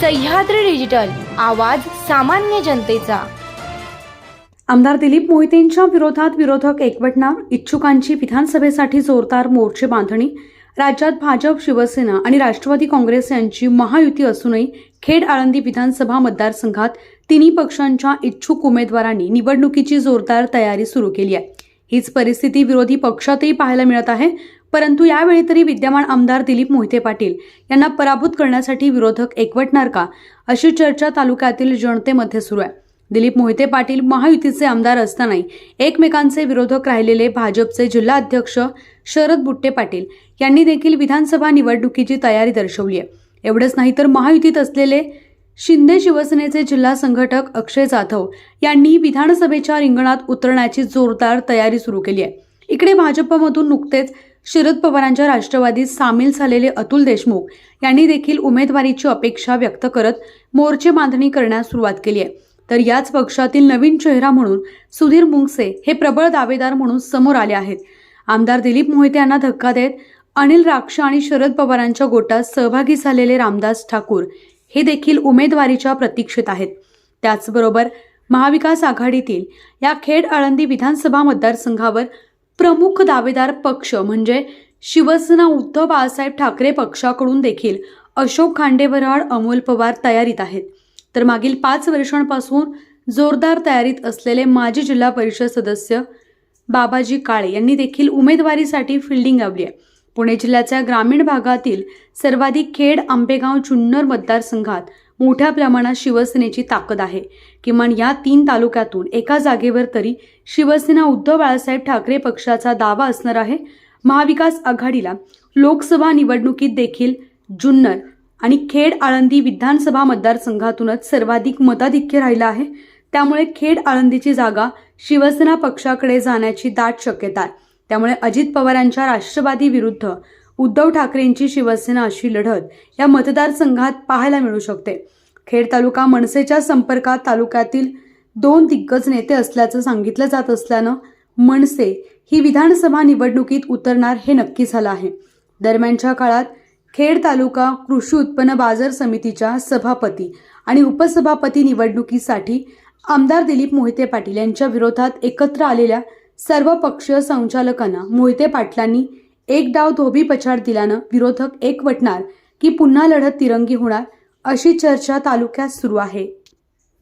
Sahyadri digital आवाज सामान्य जनतेचा. आमदार दिलीप मोहितेंच्या विरोधात विरोधक एकवटणार इच्छुकांची विधानसभेसाठी जोरदार मोर्चे बांधणी राज्यात भाजप शिवसेना आणि राष्ट्रवादी काँग्रेस यांची महायुती असूनही खेड आळंदी विधानसभा मतदारसंघात तिन्ही पक्षांच्या इच्छुक उमेदवारांनी निवडणुकीची जोरदार तयारी सुरू केली आहे. हीच परिस्थिती विरोधी पक्षातही पाहायला मिळत आहे. परंतु यावेळी तरी विद्यमान आमदार दिलीप मोहिते पाटील यांना पराभूत करण्यासाठी विरोधक एकवटणार का अशी चर्चा तालुक्यातील जनतेमध्ये सुरू आहे. दिलीप मोहिते पाटील महायुतीचे आमदार असतानाही एकमेकांचे विरोधक राहिलेले भाजपचे जिल्हाध्यक्ष शरद बुट्टे पाटील यांनी देखील विधानसभा निवडणुकीची तयारी दर्शवली आहे. एवढंच नाही तर महायुतीत असलेले शिंदे शिवसेनेचे जिल्हा संघटक अक्षय जाधव यांनी विधानसभेच्या रिंगणात उतरण्याची जोरदार तयारी सुरू केली आहे. इकडे भाजपमधून नुकतेच शरद पवारांच्या राष्ट्रवादीत सामील झालेले अतुल देशमुख यांनी देखील उमेदवारीची अपेक्षा व्यक्त करत मोर्चे बांधणी करण्यास सुरुवात केली आहे. तर याच पक्षातील नवीन चेहरा म्हणून सुधीर मुंगसे हे प्रबळ दावेदार म्हणून समोर आले आहेत. आमदार दिलीप मोहिते यांना धक्का देत अनिल राक्ष आणि शरद पवारांच्या गोटात सहभागी झालेले रामदास ठाकूर हे देखील उमेदवारीच्या प्रतीक्षेत आहेत. त्याचबरोबर महाविकास आघाडीतील या खेड आळंदी विधानसभा मतदारसंघावर प्रमुख दावेदार पक्ष म्हणजे शिवसेना उद्धव बाळासाहेब ठाकरे पक्षाकडून देखील अशोक खांडेबराड अमोल पवार तयारीत आहेत. तर मागील पाच वर्षांपासून जोरदार तयारीत असलेले माजी जिल्हा परिषद सदस्य बाबाजी काळे यांनी देखील उमेदवारीसाठी फिल्डिंग लावली आहे. पुणे जिल्ह्याच्या ग्रामीण भागातील सर्वाधिक खेड आंबेगाव चुन्नर मतदारसंघात मोठ्या प्रमाणात शिवसेनेची ताकद आहे. किमान या तीन तालुक्यातून एका जागेवर तरी शिवसेना उद्धव बाळासाहेब ठाकरे पक्षाचा दावा असणार आहे. महाविकास आघाडीला लोकसभा निवडणुकीत देखील जुन्नर आणि खेड आळंदी विधानसभा मतदारसंघातूनच सर्वाधिक मताधिक्य राहिलं आहे. त्यामुळे खेड आळंदीची जागा शिवसेना पक्षाकडे जाण्याची दाट शक्यता आहे. त्यामुळे अजित पवारांच्या राष्ट्रवादी विरुद्ध उद्धव ठाकरेंची शिवसेना अशी लढत या मतदारसंघात पाहायला मिळू शकते. खेड तालुका मनसेच्या संपर्कात तालुक्यातील दोन दिग्गज नेते असल्याचं सांगितलं जात असल्यानं मनसे ही विधानसभा निवडणुकीत उतरणार हे नक्की झालं आहे. दरम्यानच्या काळात खेड तालुका कृषी उत्पन्न बाजार समितीच्या सभापती आणि उपसभापती निवडणुकीसाठी आमदार दिलीप मोहिते पाटील यांच्या विरोधात एकत्र आलेल्या सर्व पक्षीय संचालकांना मोहिते पाटलांनी एक डाव धोबी पछाड दिल्यानं विरोधक एकवटणार की पुन्हा लढत तिरंगी होणार अशी चर्चा तालुक्यात सुरू आहे.